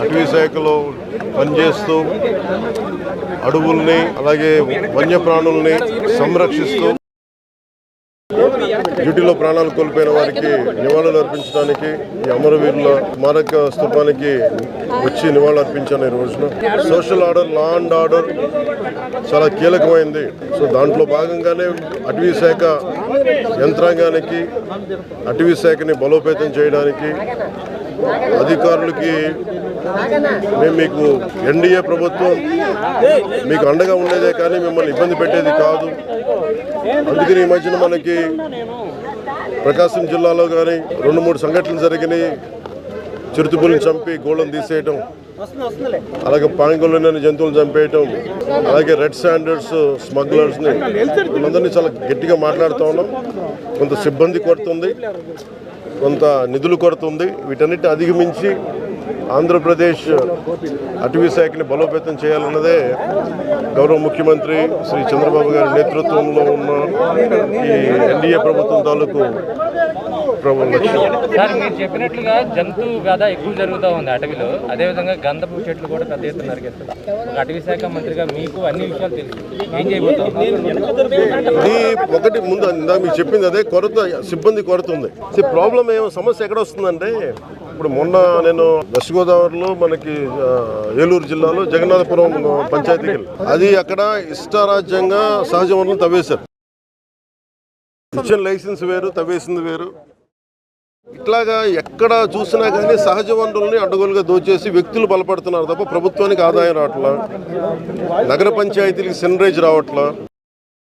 అటవీ శాఖలో పనిచేస్తూ అడవుల్ని అలాగే వన్యప్రాణుల్ని సంరక్షిస్తూ డ్యూటీలో ప్రాణాలు కోల్పోయిన వారికి నివాళులు అర్పించడానికి ఈ అమరవీరుల స్మారక స్థూపానికి వచ్చి నివాళులు అర్పించాను ఈ రోజున. Social order law and order చాలా కీలకమైంది. సో దాంట్లో భాగంగానే అటవీ శాఖ యంత్రాంగానికి అటవీ శాఖని బలోపేతం చేయడానికి అధికారులకి మేము మీకు ఎన్డీఏ ప్రభుత్వం మీకు అండగా ఉండేదే కానీ మిమ్మల్ని ఇబ్బంది పెట్టేది కాదు. అందుకని ఈ మధ్యన మనకి ప్రకాశం జిల్లాలో కానీ రెండు మూడు సంఘటనలు జరిగినాయి. చిరుతుపుల్ని చంపి గోళ్ళను తీసేయటం అలాగే పాంగోళ్ళని జంతువులు చంపేయటం అలాగే రెడ్ స్టాండర్డ్స్ స్మగ్లర్స్ని వీళ్ళందరినీ చాలా గట్టిగా మాట్లాడుతూ ఉన్నాం. కొంత సిబ్బంది కొడుతుంది కొంత నిధులు కొరత ఉంది వీటన్నిటిని అధిగమించి ఆంధ్రప్రదేశ్ అటవీ శాఖని బలోపేతం చేయాలన్నదే గౌరవ ముఖ్యమంత్రి శ్రీ చంద్రబాబు గారి నేతృత్వంలో ఉన్న ఈ ఎన్డీఏ ప్రభుత్వం తాలూకు సార్ మీరు చెప్పినట్లుగా జంతు వ్యధ ఎక్కువ జరుగుతూ ఉంది అటవీలో. అదేవిధంగా గంధపు చెట్లు కూడా పెద్ద ఎత్తున నరికేస్తారు అటవీ శాఖ మంత్రిగా మీకు అన్ని విషయాలు తెలుసు. ఏం చేయబోతున్నారు ఇది ఒకటి ముందు మీకు చెప్పింది అదే కొరత సిబ్బంది కొరత ఉంది. ప్రాబ్లం ఏమో సమస్య ఎక్కడ వస్తుందంటే ఇప్పుడు మొన్న నేను వెస్ట్ గోదావరిలో మనకి ఏలూరు జిల్లాలో జగన్నాథపురం పంచాయతీకి అది అక్కడ ఇష్టారాజ్యంగా సహజ వనరులు తవ్వేశారు. ఇచ్చిన లైసెన్స్ వేరు తవ్వేసింది వేరు. ఇట్లాగా ఎక్కడ చూసినా కానీ సహజ వనరుల్ని అడ్డగోలుగా దోచేసి వ్యక్తులు బలపడుతున్నారు తప్ప ప్రభుత్వానికి ఆదాయం రావట్లా నగర పంచాయతీలకి సెనరేజ్ రావట్లా.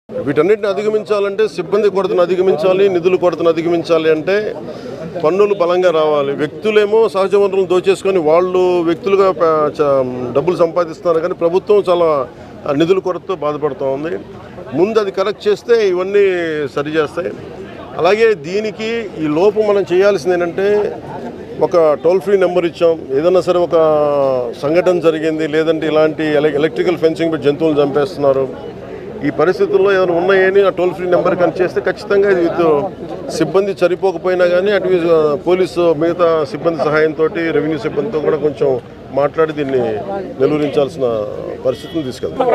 వీటన్నిటిని అధిగమించాలంటే సిబ్బంది కొరతను అధిగమించాలి నిధుల కొరతను అధిగమించాలి అంటే పన్నులు బలంగా రావాలి. వ్యక్తులేమో సహజ వనరులను దోచేసుకొని వాళ్ళు వ్యక్తులుగా డబ్బులు సంపాదిస్తున్నారు కానీ ప్రభుత్వం చాలా నిధుల కొరతతో బాధపడుతూ ఉంది ముందు అది కరెక్ట్ చేస్తే ఇవన్నీ సరి చేస్తాయి అలాగే దీనికి ఈ లోపు మనం చేయాల్సింది ఏంటంటే ఒక టోల్ ఫ్రీ నెంబర్ ఇచ్చాం. ఏదైనా సరే ఒక సంఘటన జరిగింది లేదంటే ఇలాంటి ఎలక్ట్రికల్ ఫెన్సింగ్ జంతువులు చంపేస్తున్నారు. ఈ పరిస్థితుల్లో ఏమైనా ఉన్నాయని ఆ టోల్ ఫ్రీ నెంబర్ కానీ చేస్తే ఖచ్చితంగా ఇది సిబ్బంది సరిపోకపోయినా కానీ అటు పోలీసు మిగతా సిబ్బంది సహాయంతో రెవెన్యూ సిబ్బందితో కూడా కొంచెం మాట్లాడి దీన్ని నిలువరించాల్సిన పరిస్థితిని తీసుకెళ్తాం.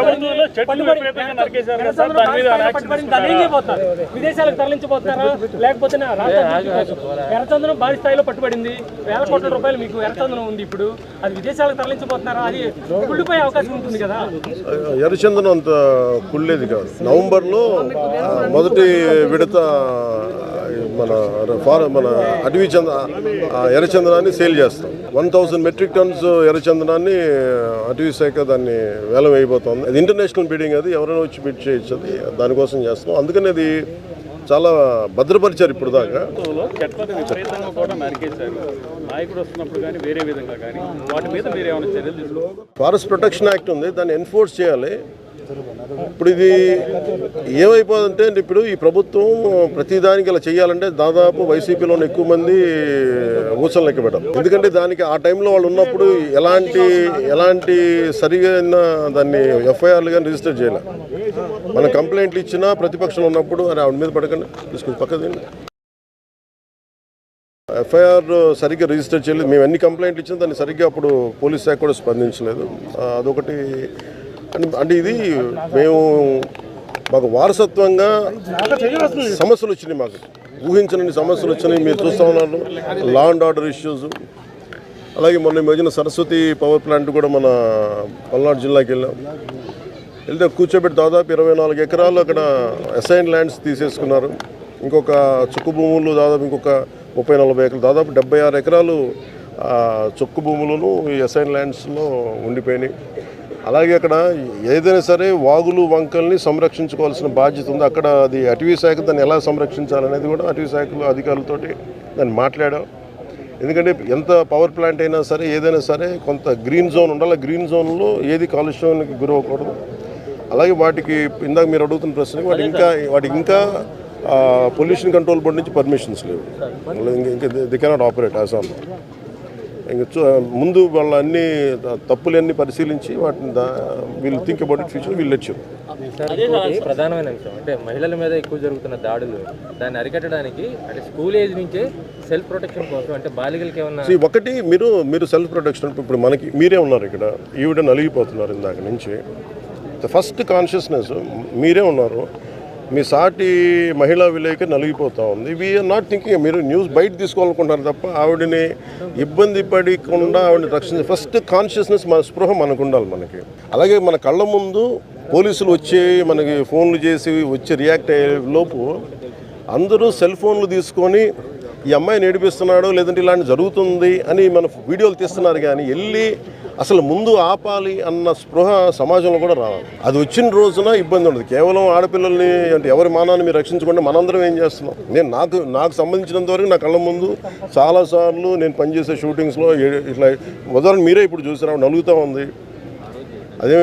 భారీ స్థాయిలో పట్టుబడింది. వేల కోట్ల రూపాయలు మీకు ఎర్రచందనం ఉంది ఇప్పుడు. అది విదేశాలకు తరలించబోతున్నారా? అది కుళ్ళిపోయే అవకాశం ఉంటుంది కదా. ఎర్రచందనం అంత కుళ్ళేది కాదు. నవంబర్లో మొదటి విడత మన ఫారె మన అటవీ చంద ఎర్రచందనాన్ని సేల్ చేస్తాం. వన్ థౌసండ్ మెట్రిక్ టన్స్ ఎర్రచందనాన్ని అటవీ శాఖ దాన్ని వేలం వేయబోతోంది. అది ఇంటర్నేషనల్ బిడ్డింగ్ అది ఎవరైనా వచ్చి బిడ్ చేయొచ్చు అది దానికోసం చేస్తాం అందుకని అది చాలా భద్రపరిచారు ఇప్పుడు దాకా ఫారెస్ట్ ప్రొటెక్షన్ యాక్ట్ ఉంది దాన్ని ఎన్ఫోర్స్ చేయాలి. ఇప్పుడు ఇది ఏమైపోదంటే అంటే ఇప్పుడు ఈ ప్రభుత్వం ప్రతిదానికి ఇలా చేయాలంటే దాదాపు వైసీపీలో ఎక్కువ మంది ఊసలు లెక్క పెట్టారు ఎందుకంటే దానికి ఆ టైంలో వాళ్ళు ఉన్నప్పుడు ఎలాంటి ఎలాంటి సరిగైన దాన్ని ఎఫ్ఐఆర్లు కానీ రిజిస్టర్ చేయాలి. మనం కంప్లైంట్లు ఇచ్చినా ప్రతిపక్షంలో ఉన్నప్పుడు అరే ఆవిడ మీద పడకండి తీసుకుని పక్కది ఎఫ్ఐఆర్ సరిగ్గా రిజిస్టర్ చేయలేదు. మేము ఎన్ని కంప్లైంట్లు ఇచ్చినా దాన్ని సరిగ్గా అప్పుడు పోలీస్ శాఖ కూడా స్పందించలేదు. అదొకటి అంటే- అంటే ఇది మేము మాకు వారసత్వంగా సమస్యలు వచ్చినాయి మాకు. ఊహించని సమస్యలు వచ్చినాయి మీరు చూస్తూ ఉన్నారు. లా అండ్ ఆర్డర్ ఇష్యూస్ అలాగే మొన్న ఈ మధ్యన సరస్వతి పవర్ ప్లాంట్ కూడా మన పల్నాడు జిల్లాకి వెళ్ళాం. వెళ్తే కూర్చోబెట్టి దాదాపు ఇరవై నాలుగు ఎకరాలు అక్కడ అసైన్ ల్యాండ్స్ తీసేసుకున్నారు. ఇంకొక చుక్కు భూములు దాదాపు ఇంకొక ముప్పై నలభై ఎకరాలు దాదాపు డెబ్బై ఆరు ఎకరాలు చుక్కు భూములను ఈ అసైన్ ల్యాండ్స్లో ఉండిపోయినాయి. అలాగే అక్కడ ఏదైనా సరే వాగులు వంకల్ని సంరక్షించుకోవాల్సిన బాధ్యత ఉంది. అక్కడ అది అటవీ శాఖ దాన్ని ఎలా సంరక్షించాలనేది కూడా అటవీ శాఖలో అధికారులతోటి దాన్ని మాట్లాడాం. ఎందుకంటే ఎంత పవర్ ప్లాంట్ అయినా సరే ఏదైనా సరే కొంత గ్రీన్ జోన్ ఉండాలి. గ్రీన్ జోన్లో ఏది కాలుష్యానికి గురవ్వకూడదు. అలాగే వాటికి ఇందాక మీరు అడుగుతున్న ప్రశ్న వాటి ఇంకా వాటికి ఇంకా పొల్యూషన్ కంట్రోల్ బోర్డు నుంచి పర్మిషన్స్ లేవు. ఇంకా ది కెనాట్ ఆపరేట్ ఆన్ ఇంక ముందు వాళ్ళ అన్ని తప్పులన్నీ పరిశీలించి వాటిని దా వీళ్ళు థింక్ అబౌట్ ఇట్ ఫ్యూచర్ వీళ్ళు లెట్ ప్రధానమైన అంశం. అంటే మహిళల మీద ఎక్కువ జరుగుతున్న దాడులు దాన్ని అరికట్టడానికి అంటే స్కూల్ ఏజ్ నుంచే సెల్ఫ్ ప్రొటెక్షన్ కోసం అంటే బాలికలకి ఏమన్నా ఒకటి మీరు మీరు సెల్ఫ్ ప్రొటెక్షన్ ఇప్పుడు మనకి మీరే ఉన్నారు ఇక్కడ ఈవిడ నలిగిపోతున్నారు ఇందాక నుంచి. ద ఫస్ట్ కాన్షియస్నెస్ మీరే ఉన్నారు. మీ సాటి మహిళా విలేకరి నలిగిపోతూ ఉంది. వీఆర్ నాట్ థింకింగ్ మీరు న్యూస్ బయట తీసుకోవాలనుకుంటారు తప్ప ఆవిడని ఇబ్బంది పడకుండా ఆవిడని రక్షించి ఫస్ట్ కాన్షియస్నెస్ మన స్పృహ మనకు ఉండాలి మనకి. అలాగే మన కళ్ళ ముందు పోలీసులు వచ్చి మనకి ఫోన్లు చేసి వచ్చి రియాక్ట్ అయ్యే లోపు అందరూ సెల్ ఫోన్లు తీసుకొని ఈ అమ్మాయిని ఏడిపిస్తున్నాడు లేదంటే ఇలాంటి జరుగుతుంది అని మన వీడియోలు తీస్తున్నారు కానీ వెళ్ళి అసలు ముందు ఆపాలి అన్న స్పృహ సమాజంలో కూడా రావాలి. అది వచ్చిన రోజున ఇబ్బంది ఉండదు. కేవలం ఆడపిల్లల్ని అంటే ఎవరి మానాన్ని మీరు రక్షించకుండా మనందరం ఏం చేస్తున్నాం? నేను నాకు నాకు సంబంధించినంత వరకు నా కళ్ళ ముందు చాలాసార్లు నేను పనిచేసే షూటింగ్స్లో ఇట్లా ఉదాహరణ మీరే ఇప్పుడు చూసారా? నలుగుతూ ఉంది. అదే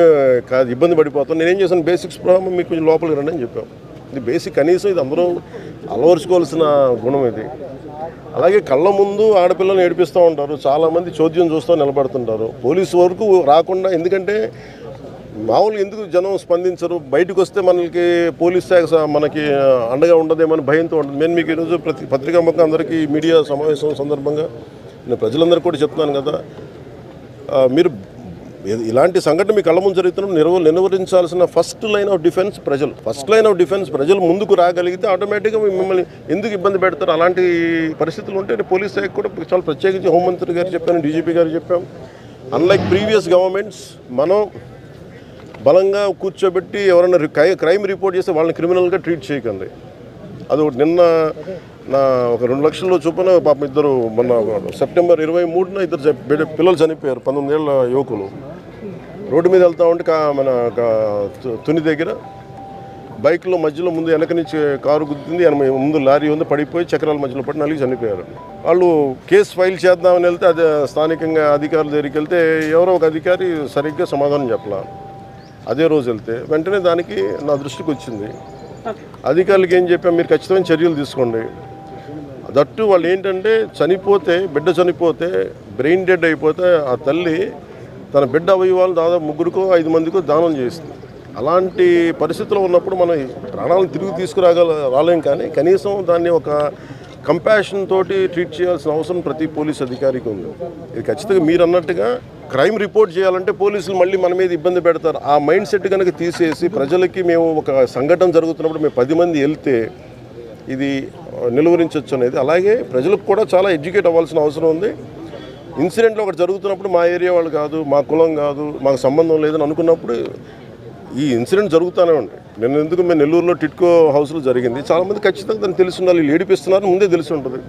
కాదు ఇబ్బంది పడిపోతాం. నేనేం చేశాను? బేసిక్స్ ప్రాబ్లం మీకు కొంచెం లోపలికి రండి అని చెప్పాం. ఇది బేసిక్ కనీసం ఇది అందరూ అలవరుచుకోవాల్సిన గుణం ఇది. అలాగే కళ్ళ ముందు ఆడపిల్లని ఏడిపిస్తూ ఉంటారు. చాలామంది చోద్యం చూస్తూ నిలబడుతుంటారు. పోలీసు వరకు రాకుండా ఎందుకంటే మామూలుగా ఎందుకు జనం స్పందించరు? బయటకు వస్తే మనకి పోలీస్ శాఖ మనకి అండగా ఉండదేమని భయంతో ఉంటుంది. నేను మీకు ఈరోజు ప్రతి పత్రికా ముఖం అందరికీ మీడియా సమావేశం సందర్భంగా నేను ప్రజలందరికీ కూడా చెప్తున్నాను కదా. మీరు ఇలాంటి సంఘటన మీ కళ్ళ ముందు జరుగుతున్నప్పుడు నిర్వ నిర్వహించాల్సిన ఫస్ట్ లైన్ ఆఫ్ డిఫెన్స్ ప్రజలు. ఫస్ట్ లైన్ ఆఫ్ డిఫెన్స్ ప్రజలు ముందుకు రాగలిగితే ఆటోమేటిక్గా మిమ్మల్ని ఎందుకు ఇబ్బంది పెడతారు? అలాంటి పరిస్థితులు ఉంటే పోలీస్ శాఖ కూడా చాలా ప్రత్యేకించి హోంమంత్రి గారు చెప్పాను డీజీపీ గారు చెప్పాం అన్లైక్ ప్రీవియస్ గవర్నమెంట్స్ మనం బలంగా కూర్చోబెట్టి ఎవరైనా రి- క్రైమ్ రిపోర్ట్ చేస్తే వాళ్ళని క్రిమినల్గా ట్రీట్ చేయకండి. అది ఒకటి. నిన్న నా ఒక రెండు లక్షల్లో చొప్పున పాపం ఇద్దరు మొన్న సెప్టెంబర్ ఇరవై మూడున ఇద్దరు పిల్లలు చనిపోయారు. పంతొమ్మిది ఏళ్ళ యువకులు. రోడ్డు మీద వెళ్తా ఉంటే మన తు- తుని దగ్గర బైక్లో మధ్యలో ముందు వెనక నుంచి కారు గుద్దింది ఎనభై ముందు లారీ ఉంది పడిపోయి చక్రాల మధ్యలో పడి నలిగి చనిపోయారు. వాళ్ళు కేసు ఫైల్ చేద్దామని వెళ్తే అది స్థానికంగా అధికారుల దగ్గరికి వెళ్తే ఎవరో ఒక అధికారి సరిగ్గా సమాధానం చెప్పలా. అదే రోజు వెళ్తే వెంటనే దానికి నా దృష్టికి వచ్చింది. అధికారులకు ఏం చెప్పాం మీరు ఖచ్చితమైన చర్యలు తీసుకోండి. దట్టు వాళ్ళు ఏంటంటే చనిపోతే బిడ్డ చనిపోతే బ్రెయిన్ డెడ్ అయిపోతే ఆ తల్లి తన బిడ్డ అవయవాలు దాదాపు ముగ్గురికో ఐదు మందికో దానం చేస్తుంది అలాంటి పరిస్థితుల్లో ఉన్నప్పుడు మనం ప్రాణాలను తిరిగి తీసుకురాగల రాలేం కానీ కనీసం దాన్ని ఒక కంపాషన్ తోటి ట్రీట్ చేయాల్సిన అవసరం ప్రతి పోలీస్ అధికారికి ఉంది. ఇది ఖచ్చితంగా మీరు అన్నట్టుగా క్రైమ్ రిపోర్ట్ చేయాలంటే పోలీసులు మళ్ళీ మన మీద ఇబ్బంది పెడతారు. ఆ మైండ్ సెట్ కనుక తీసేసి ప్రజలకి మేము ఒక సంఘటన జరుగుతున్నప్పుడు మేము పది మంది వెళ్తే ఇది నిలువరించవచ్చు అనేది. అలాగే ప్రజలకు కూడా చాలా ఎడ్యుకేట్ అవ్వాల్సిన అవసరం ఉంది. ఇన్సిడెంట్లు ఒకటి జరుగుతున్నప్పుడు మా ఏరియా వాళ్ళు కాదు మా కులం కాదు మాకు సంబంధం లేదని అనుకున్నప్పుడు ఈ ఇన్సిడెంట్ జరుగుతూనే ఉంటాయి నేను ఎందుకు మేము నెల్లూరులో టిట్కో హౌస్లో జరిగింది చాలామంది ఖచ్చితంగా దాన్ని తెలిసి ఉండాలి వీళ్ళు ముందే తెలిసి ఉంటుంది.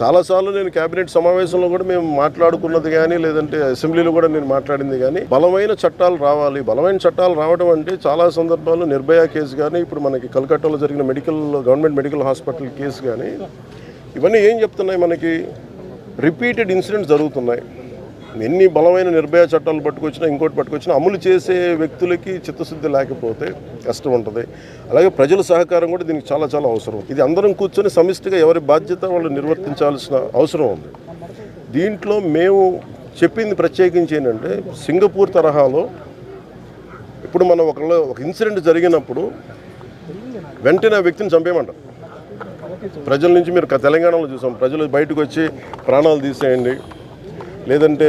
చాలాసార్లు నేను కేబినెట్ సమావేశంలో కూడా మేము మాట్లాడుకున్నది కానీ లేదంటే అసెంబ్లీలో కూడా నేను మాట్లాడింది కానీ బలమైన చట్టాలు రావాలి. బలమైన చట్టాలు రావడం అంటే చాలా సందర్భాల్లో నిర్భయ కేసు కానీ ఇప్పుడు మనకి కలకట్టాలో జరిగిన medical government medical hospital case కానీ ఇవన్నీ ఏం చెప్తున్నాయి మనకి? రిపీటెడ్ ఇన్సిడెంట్స్ జరుగుతున్నాయి. ఎన్ని బలమైన నిర్భయ చట్టాలు పట్టుకొచ్చినా ఇంకోటి పట్టుకొచ్చినా అమలు చేసే వ్యక్తులకి చిత్తశుద్ధి లేకపోతే కష్టం ఉంటుంది. అలాగే ప్రజల సహకారం కూడా దీనికి చాలా చాలా అవసరం. ఇది అందరం కూర్చొని సమిష్టిగా ఎవరి బాధ్యత వాళ్ళు నిర్వర్తించాల్సిన అవసరం ఉంది. దీంట్లో మేము చెప్పింది ప్రత్యేకించి ఏంటంటే సింగపూర్ తరహాలో ఇప్పుడు మనం ఒకళ్ళు ఒక ఇన్సిడెంట్ జరిగినప్పుడు వెంటనే ఆ వ్యక్తిని చంపేయమంటారు. ప్రజల నుంచి మీరు తెలంగాణలో చూసాం. ప్రజలు బయటకు వచ్చి ప్రాణాలు తీసేయండి. లేదంటే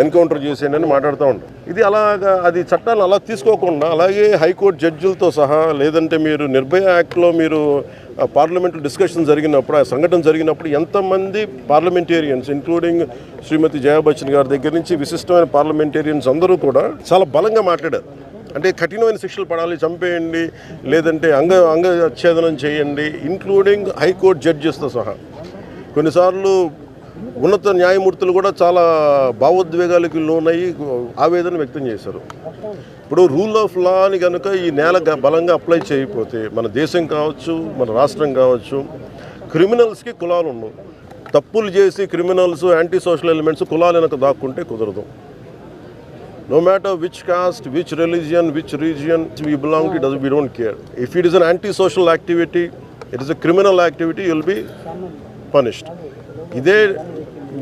ఎన్కౌంటర్ చేసేయండి అని మాట్లాడుతూ ఉంటాం ఇది అలాగా అది చట్టాలు అలా తీసుకోకుండా అలాగే హైకోర్టు జడ్జిలతో సహా లేదంటే మీరు నిర్భయ యాక్ట్లో మీరు పార్లమెంటు డిస్కషన్ జరిగినప్పుడు ఆ సంఘటన జరిగినప్పుడు ఎంతమంది పార్లమెంటేరియన్స్ ఇంక్లూడింగ్ శ్రీమతి జయా బచ్చన్ గారి దగ్గర నుంచి విశిష్టమైన పార్లమెంటేరియన్స్ అందరూ కూడా చాలా బలంగా మాట్లాడారు. అంటే కఠినమైన శిక్షలు పడాలి చంపేయండి లేదంటే అంగ అంగచ్ఛేదనం చేయండి ఇంక్లూడింగ్ హైకోర్టు జడ్జెస్తో సహా. కొన్నిసార్లు ఉన్నత న్యాయమూర్తులు కూడా చాలా భావోద్వేగాలకు లోనయ్యి ఆవేదన వ్యక్తం చేశారు. ఇప్పుడు రూల్ ఆఫ్ లా అని కనుక ఈ నేల బలంగా అప్లై చేయకపోతే మన దేశం కావచ్చు మన రాష్ట్రం కావచ్చు క్రిమినల్స్కి కులాలు ఉండవు తప్పులు చేసి క్రిమినల్స్ యాంటీ సోషల్ ఎలిమెంట్స్ కులాలు వెనక దాక్కుంటే కుదరదు. No matter which caste, which religion, which region we belong to, it doesn't, we don't care. If it is an anti-social activity, it is a criminal activity, you will be punished. ఇదే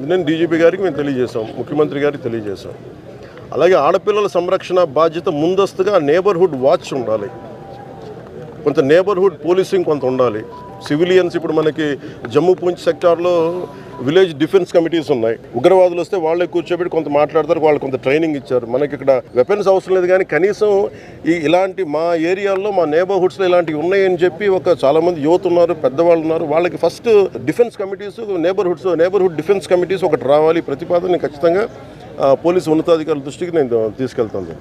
నేను DGP గారికి మేము తెలియజేశాం ముఖ్యమంత్రి గారికి తెలియజేశాం అలాగే ఆడపిల్లల సంరక్షణ బాధ్యత ముందస్తుగా నేబర్హుడ్ వాచ్ ఉండాలి కొంత నేబర్హుడ్ పోలీసింగ్ కొంత ఉండాలి. సివిలియన్స్ ఇప్పుడు మనకి జమ్మూ పూంచ్ సెక్టార్లో విలేజ్ డిఫెన్స్ కమిటీస్ ఉన్నాయి. ఉగ్రవాదులు వస్తే వాళ్ళే కూర్చోబెట్టి కొంత మాట్లాడతారు వాళ్ళు కొంత ట్రైనింగ్ ఇచ్చారు. మనకి ఇక్కడ వెపన్స్ అవసరం లేదు కానీ కనీసం ఈ ఇలాంటి మా ఏరియాల్లో మా నేబర్హుడ్స్లో ఇలాంటివి ఉన్నాయని చెప్పి ఒక చాలామంది యువత ఉన్నారు పెద్దవాళ్ళు ఉన్నారు. వాళ్ళకి first defence committees neighbourhoods neighbourhood defence committees ఒకటి రావాలి. ప్రతిపాదన ఖచ్చితంగా పోలీసు ఉన్నతాధికారుల దృష్టికి నేను తీసుకెళ్తాను.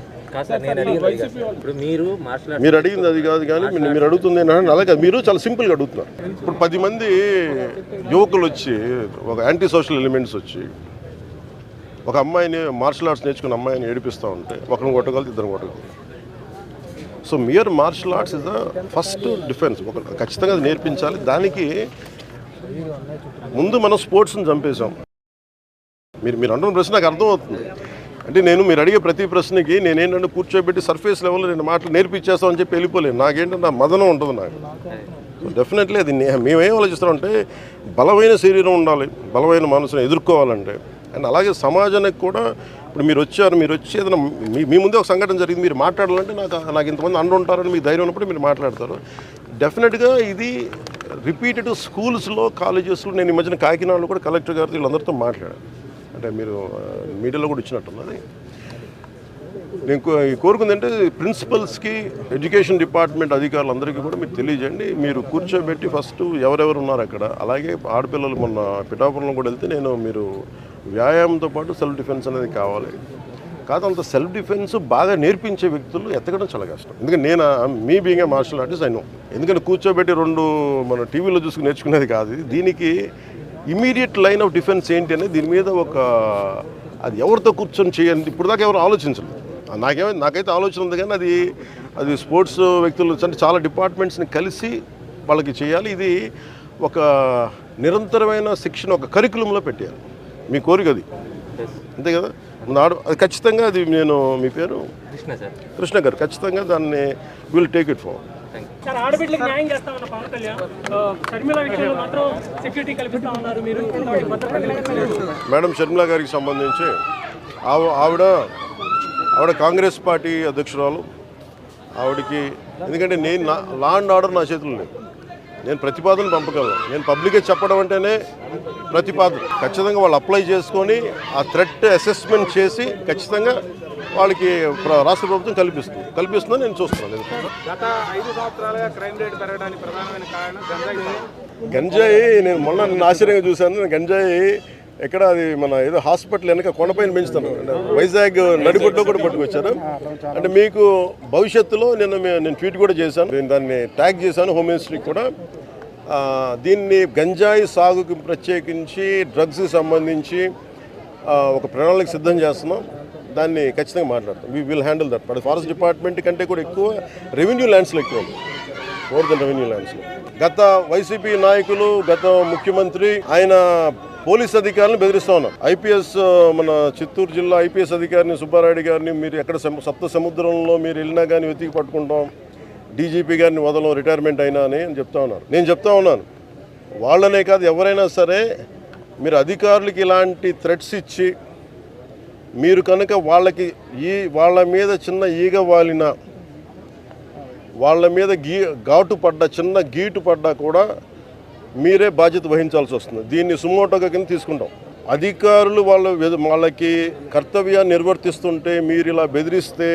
మీరు మార్షల్ ఆర్ట్స్ మీరు అడిగింది అది కాదు కానీ మీరు- మీరు అడుగుతుంది ఏంటంటే అలాగే మీరు చాలా సింపుల్గా అడుగుతున్నారు. ఇప్పుడు పది మంది యువకులు వచ్చి ఒక యాంటీ సోషల్ ఎలిమెంట్స్ వచ్చి ఒక అమ్మాయిని మార్షల్ ఆర్ట్స్ నేర్చుకున్న అమ్మాయిని ఏడిపిస్తూ ఉంటే ఒకరిని కొట్టగలదు ఇద్దరు కొట్టగలదు so mere martial arts is the first defence ఒక ఖచ్చితంగా అది నేర్పించాలి. దానికి ముందు మనం స్పోర్ట్స్ని చంపేశాం. మీరు మీరు అంటున్న ప్రశ్న నాకు అర్థమవుతుంది. అంటే నేను మీరు అడిగే ప్రతి ప్రశ్నకి నేనేంటంటే కూర్చోబెట్టి సర్ఫేస్ లెవెల్లో నేను మాటలు నేర్పించేస్తామని చెప్పి వెళ్ళిపోలేను. నాకేంటంటే నా మదనం ఉంటుంది నాకు. డెఫినెట్లీ అది మేమేం ఆలోచిస్తామంటే బలమైన శరీరం ఉండాలి బలమైన మనసును ఎదుర్కోవాలంటే. అండ్ అలాగే సమాజానికి కూడా ఇప్పుడు మీరు వచ్చారు మీరు వచ్చి ఏదైనా మీ మీ ముందే ఒక సంఘటన జరిగింది మీరు మాట్లాడాలంటే నాకు నాకు ఇంతమంది అండ ఉంటారని మీకు ధైర్యం ఉన్నప్పుడు మీరు మాట్లాడతారు. డెఫినెట్గా ఇది రిపీటెడ్ స్కూల్స్లో కాలేజెస్లో నేను ఈ మధ్యన కాకినాడలో కూడా కలెక్టర్ గారితో వీళ్ళందరితో మాట్లాడాను. అంటే మీరు మీడియాలో కూడా ఇచ్చినట్టున్నది. నేను కో- కోరుకుంది అంటే ప్రిన్సిపల్స్కి ఎడ్యుకేషన్ డిపార్ట్మెంట్ అధికారులందరికీ కూడా మీరు తెలియజేయండి. మీరు కూర్చోబెట్టి ఫస్ట్ ఎవరెవరు ఉన్నారు అక్కడ అలాగే ఆడపిల్లలు మొన్న పిఠాపురంలో కూడా వెళ్తే నేను మీరు వ్యాయామంతో పాటు సెల్ఫ్ డిఫెన్స్ అనేది కావాలి. కాదు అంత సెల్ఫ్ డిఫెన్స్ బాగా నేర్పించే వ్యక్తులు ఎత్తకడం చాలా కష్టం. ఎందుకంటే నేను me being a martial artist అయినా ఎందుకంటే కూర్చోబెట్టి రెండు మన టీవీలో చూసుకుని నేర్చుకునేది కాదు. దీనికి ఇమీడియట్ లైన్ ఆఫ్ డిఫెన్స్ ఏంటి అనేది దీని మీద ఒక అది ఎవరితో కూర్చొని చేయండి. ఇప్పుడు దాకా ఎవరు ఆలోచించలేదు. నాకేమో నాకైతే ఆలోచన ఉంది కానీ అది అది స్పోర్ట్స్ వ్యక్తులు అంటే చాలా డిపార్ట్మెంట్స్ని కలిసి వాళ్ళకి చేయాలి. ఇది ఒక నిరంతరమైన శిక్షణ ఒక కరికులంలో పెట్టాలి మీ కోరిక అది. అంతే కదా? నాడు అది ఖచ్చితంగా అది నేను మీ పేరు? కృష్ణ సార్. కృష్ణ గారు ఖచ్చితంగా దాన్ని will take it far sir ఆడబిడ్డలకు న్యాయం చేస్తా ఉన్న పవన్ కళ్యాణ్. ఆ, షర్మిల విషయంలో మాత్రం సెక్యూరిటీ కల్పిస్తా ఉన్నారు మీరు. వాటి భద్రత కల్పించలేదు. మేడం షర్మిల గారికి సంబంధించి ఆవ- ఆవిడ ఆవిడ కాంగ్రెస్ పార్టీ అధ్యక్షురాలు. ఆవిడకి ఎందుకంటే నేను నా లా అండ్ ఆర్డర్ నా చేతుల్లో నేను ప్రతిపాదన పంపగలను. నేను పబ్లిక్గా చెప్పడం అంటేనే ప్రతిపాదన. ఖచ్చితంగా వాళ్ళు అప్లై చేసుకొని ఆ థ్రెట్ అసెస్మెంట్ చేసి ఖచ్చితంగా వాళ్ళకి రాష్ట్ర ప్రభుత్వం కల్పిస్తుంది. కల్పిస్తుందని నేను చూస్తున్నాను. గత ఐదు సంవత్సరాలుగా క్రైమ్ రేట్ పెరగడానికి ప్రధానమైన కారణం గంజాయి నేను మొన్న నిన్న ఆశ్చర్యంగా చూశాను. నేను గంజాయి ఎక్కడ అది మన ఏదో హాస్పిటల్ వెనక కొండపైన పెంచుతాను. వైజాగ్ నడిబొడ్లో కూడా పట్టుకొచ్చారు అంటే మీకు భవిష్యత్తులో నేను నేను ట్వీట్ కూడా చేశాను. నేను దాన్ని ట్యాగ్ చేశాను హోమ్ మినిస్ట్రీకి కూడా. దీన్ని గంజాయి సాగుకి ప్రత్యేకించి డ్రగ్స్కి సంబంధించి ఒక ప్రణాళిక సిద్ధం చేస్తున్నాం. దాన్ని ఖచ్చితంగా మాట్లాడతాం. We will handle that but forest department కంటే కూడా ఎక్కువ రెవెన్యూ ల్యాండ్స్లో ఎక్కువ మోర్ దెన్ రెవెన్యూ ల్యాండ్స్లో గత వైసీపీ నాయకులు గత ముఖ్యమంత్రి ఆయన పోలీస్ అధికారులను బెదిరిస్తా ఉన్నారు. ఐపీఎస్ మన చిత్తూరు జిల్లా ఐపీఎస్ అధికారిని సుబ్బారాయుడు గారిని మీరు ఎక్కడ సప్త సముద్రంలో మీరు వెళ్ళినా కానీ వెతికి పట్టుకుంటాం. డీజీపీ గారిని వదలం రిటైర్మెంట్ అయినా అని అని చెప్తా ఉన్నారు. నేను చెప్తా ఉన్నాను. వాళ్ళనే కాదు ఎవరైనా సరే మీరు అధికారులకి ఇలాంటి థ్రెట్స్ ఇచ్చి మీరు కనుక వాళ్ళకి ఈ వాళ్ళ మీద చిన్న ఈగ వాలిన వాళ్ళ మీద గీ ఘాటు పడ్డ చిన్న గీటు పడ్డా కూడా మీరే బాధ్యత వహించాల్సి వస్తుంది. దీన్ని సుమోటోగా కింద తీసుకుంటాం. అధికారులు వాళ్ళ వాళ్ళకి కర్తవ్యాన్ని నిర్వర్తిస్తుంటే మీరు ఇలా బెదిరిస్తే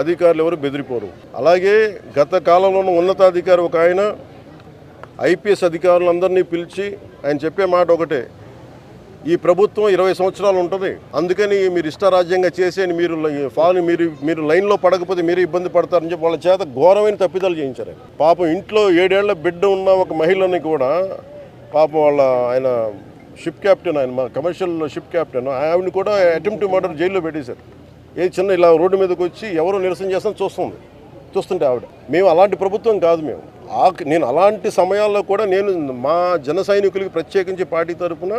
అధికారులు ఎవరు బెదిరిపోరు. అలాగే గత కాలంలోనే ఉన్నతాధికారి ఒక ఆయన ఐపీఎస్ అధికారులందరినీ పిలిచి ఆయన చెప్పే మాట ఒకటే ఈ ప్రభుత్వం ఇరవై సంవత్సరాలు ఉంటుంది. అందుకని మీరు ఇష్టారాజ్యంగా చేసేని మీరు ఫాలో మీరు మీరు లైన్లో పడకపోతే మీరు ఇబ్బంది పడతారని చెప్పి వాళ్ళ చేత ఘోరమైన తప్పిదాలు చేయించారు పాపం ఇంట్లో ఏడేళ్ళ బిడ్డ ఉన్న ఒక మహిళని కూడా పాపం వాళ్ళ ఆయన షిప్ క్యాప్టెన్ ఆయన మా కమర్షియల్ షిప్ క్యాప్టెన్ ఆవిడని కూడా అటెంప్ట్ మర్డర్ జైల్లో పెట్టేశారు. ఏ చిన్న ఇలా రోడ్డు మీదకి వచ్చి ఎవరో నిరసన చేస్తాను చూస్తుంది. చూస్తుంటే ఆవిడ. మేము అలాంటి ప్రభుత్వం కాదు మేము. ఆ నేను అలాంటి సమయాల్లో కూడా నేను మా జన సైనికులకి ప్రత్యేకించి పార్టీ తరఫున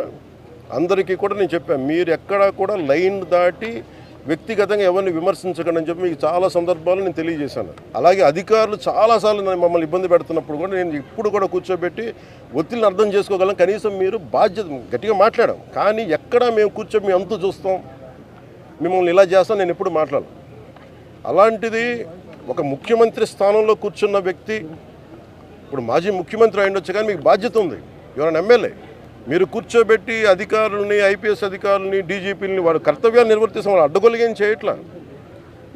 అందరికీ కూడా నేను చెప్పాను మీరు ఎక్కడా కూడా లైన్ దాటి వ్యక్తిగతంగా ఎవరిని విమర్శించకండి అని చెప్పి మీకు చాలా సందర్భాలు నేను తెలియజేశాను. అలాగే అధికారులు చాలాసార్లు మమ్మల్ని ఇబ్బంది పెడుతున్నప్పుడు కూడా నేను ఇప్పుడు కూడా కూర్చోబెట్టి ఒత్తిడిని అర్థం చేసుకోగలం కనీసం మీరు బాధ్యత గట్టిగా మాట్లాడాం. కానీ ఎక్కడ మేము కూర్చో మేము అంతు చూస్తాం. మిమ్మల్ని ఇలా చేస్తాం నేను ఎప్పుడు మాట్లాడను. అలాంటిది ఒక ముఖ్యమంత్రి స్థానంలో కూర్చున్న వ్యక్తి ఇప్పుడు మాజీ ముఖ్యమంత్రి అయిండొచ్చు కానీ మీకు బాధ్యత ఉంది. ఎవరైనా ఎమ్మెల్యే మీరు కూర్చోబెట్టి అధికారులని ఐపీఎస్ అధికారులని డీజీపీలని వాడు కర్తవ్యాన్ని నిర్వర్తిస్తాం వాళ్ళు అడ్డగొలిగేం చేయట్లా?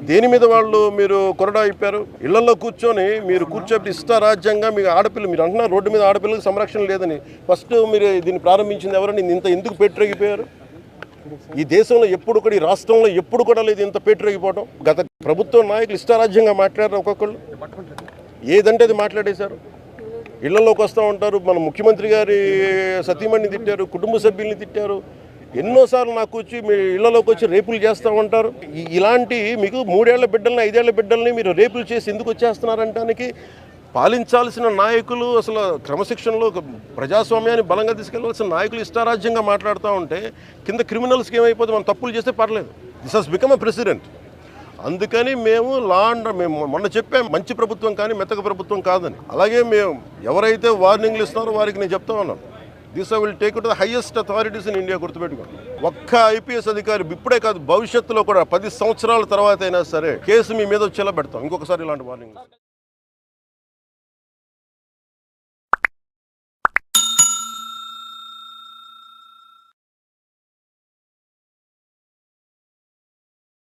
దేని మీద వాళ్ళు మీరు కొరడా అయిపోయారు? ఇళ్ళలో కూర్చొని మీరు కూర్చోబెట్టి ఇష్టారాజ్యంగా మీకు ఆడపిల్ల మీరు అంటున్నారు రోడ్డు మీద ఆడపిల్లలకు సంరక్షణ లేదని ఫస్ట్ మీరు దీన్ని ప్రారంభించింది ఎవరని ఇంత ఎందుకు పెట్టిరగిపోయారు ఈ దేశంలో ఎప్పుడు కూడా ఈ రాష్ట్రంలో ఎప్పుడు కూడా లేదు ఇంత పెట్టిరగిపోవడం గత ప్రభుత్వ నాయకులు ఇష్టారాజ్యంగా మాట్లాడారు ఒక్కొక్కళ్ళు. ఏదంటే అది మాట్లాడేశారు. ఇళ్ళలోకి వస్తూ ఉంటారు. మన ముఖ్యమంత్రి గారి సతీమణిని తిట్టారు కుటుంబ సభ్యుల్ని తిట్టారు. ఎన్నోసార్లు నాకు వచ్చి మీ ఇళ్ళలోకి వచ్చి రేపులు చేస్తూ ఉంటారు. ఇలాంటి మీకు మూడేళ్ళ బిడ్డల్ని ఐదేళ్ళ బిడ్డల్ని మీరు రేపులు చేసి ఎందుకు వచ్చేస్తున్నారంటానికి పాలించాల్సిన నాయకులు అసలు క్రమశిక్షణలో ఒక ప్రజాస్వామ్యాన్ని బలంగా తీసుకెళ్ళాల్సిన నాయకులు ఇష్టారాజ్యంగా మాట్లాడుతూ ఉంటే కింద క్రిమినల్స్కి ఏమైపోతే మనం తప్పులు చేస్తే పర్లేదు. This has become a president అందుకని మేము లా అండ్ మేము మొన్న చెప్పాం మంచి ప్రభుత్వం కానీ మెత్తక ప్రభుత్వం కాదని. అలాగే మేము ఎవరైతే వార్నింగ్లు ఇస్తున్నారో వారికి నేను చెప్తా ఉన్నాను. This I will take to the highest authorities in India గుర్తుపెట్టుకోండి. ఒక్క ఐపీఎస్ అధికారి ఇప్పుడే కాదు భవిష్యత్తులో కూడా పది సంవత్సరాల తర్వాత అయినా సరే కేసు మీ మీద వచ్చేలా పెడతాం. ఇంకొకసారి ఇలాంటి వార్నింగ్